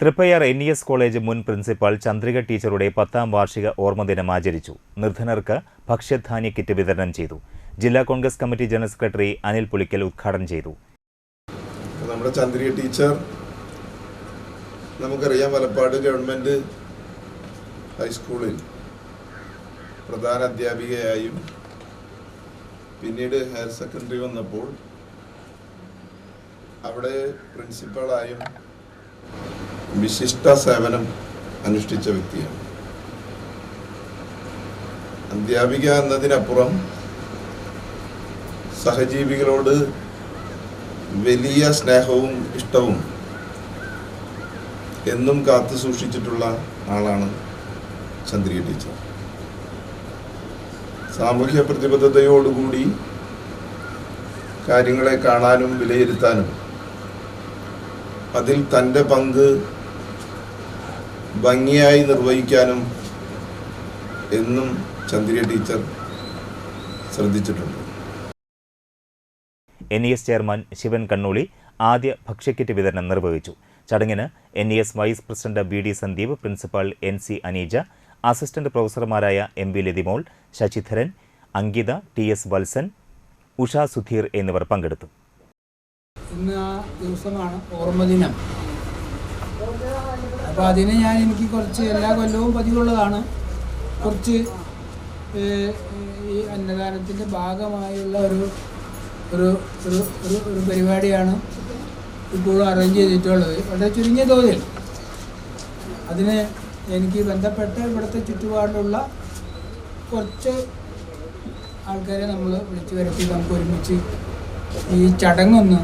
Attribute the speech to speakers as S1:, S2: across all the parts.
S1: Triprayar N E S college മുൻ principal Chandrika ടീച്ചറുടെ പത്താം വാർഷിക ഓർമ്മദിനം ആചരിച്ചു. നിർധനർക്ക് ഭക്ഷ്യധാന്യ കിറ്റ് വിതരണം ചെയ്തു. ജില്ലാ Congress committee general secretary Anil Pulikkal ഉദ്ഘാടനം ചെയ്തു.
S2: നമ്മുടെ ചന്ദ്രിക ടീച്ചർ നമുക്കറിയാം വലപ്പാട് ഗവൺമെന്റ് ഹൈസ്കൂളിൽ പ്രധാന അധ്യാപികയായും പിന്നീട് ഹയർ സെക്കൻഡറി വന്നപ്പോൾ അവിടെ പ്രിൻസിപ്പളായും വിശിഷ്ട സേവനം അനുഷ്ഠിച്ച വ്യക്തിയാണ്. അധ്യാപിക എന്നതിനപ്പുറം സഹജീവികളോട് വലിയ സ്നേഹവും ഇഷ്ടവും എന്നും കാത്തു സൂക്ഷിച്ചിട്ടുള്ള ആളാണ് ചന്ദ്രിക ടീച്ചർ. സാമൂഹ്യ പ്രതിബദ്ധതയോടുകൂടി കാര്യങ്ങളെ കാണാനും വിലയിരുത്താനും അതിൽ തന്റെ പങ്ക് ഭംഗിയായി നിർവഹിക്കാനും എന്നും ചന്ദ്രിയ ടീച്ചർ ശ്രദ്ധിച്ചിട്ടുണ്ട്.
S1: N E S chairman Sivan Kannooli ആദ്യ ഭക്ഷ്യക്കിറ്റ് വിതരണം നിർവഹിച്ചു. ചടങ്ങിന് N E S vice president B D Sandeep principal N C Aneeja assistant പ്രൊഫസർമാരായ M V Lathimol Sasidharan Ankitha T S Valsan Usha Sudheer എന്നിവർ പങ്കെടുത്തു.
S3: ഇന്ന് ആ ദിവസമാണ് ഓർമ്മദിനം. അപ്പോൾ അതിന് ഞാൻ എനിക്ക് കുറച്ച് എല്ലാ കൊല്ലവും പതിവുള്ളതാണ്. കുറച്ച് ഈ അന്നദാനത്തിന്റെ ഭാഗമായുള്ള ഒരു ഒരു ഒരു ഒരു പരിപാടിയാണ് ഇപ്പോഴും അറേഞ്ച് ചെയ്തിട്ടുള്ളത്. വളരെ ചുരുങ്ങിയ തോതിൽ. അതിന് എനിക്ക് ബന്ധപ്പെട്ട ഇവിടുത്തെ ചുറ്റുപാടിലുള്ള കുറച്ച് ആൾക്കാരെ നമ്മൾ വിളിച്ചു വരുത്തി നമുക്ക് ഒരുമിച്ച് ഈ ചടങ്ങൊന്ന്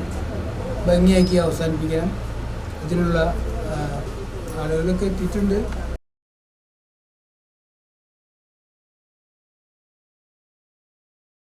S3: ഭംഗിയാക്കി അവസാനിപ്പിക്കാം. ഇതിനുള്ള ആളുകളൊക്കെ എത്തിയിട്ടുണ്ട്.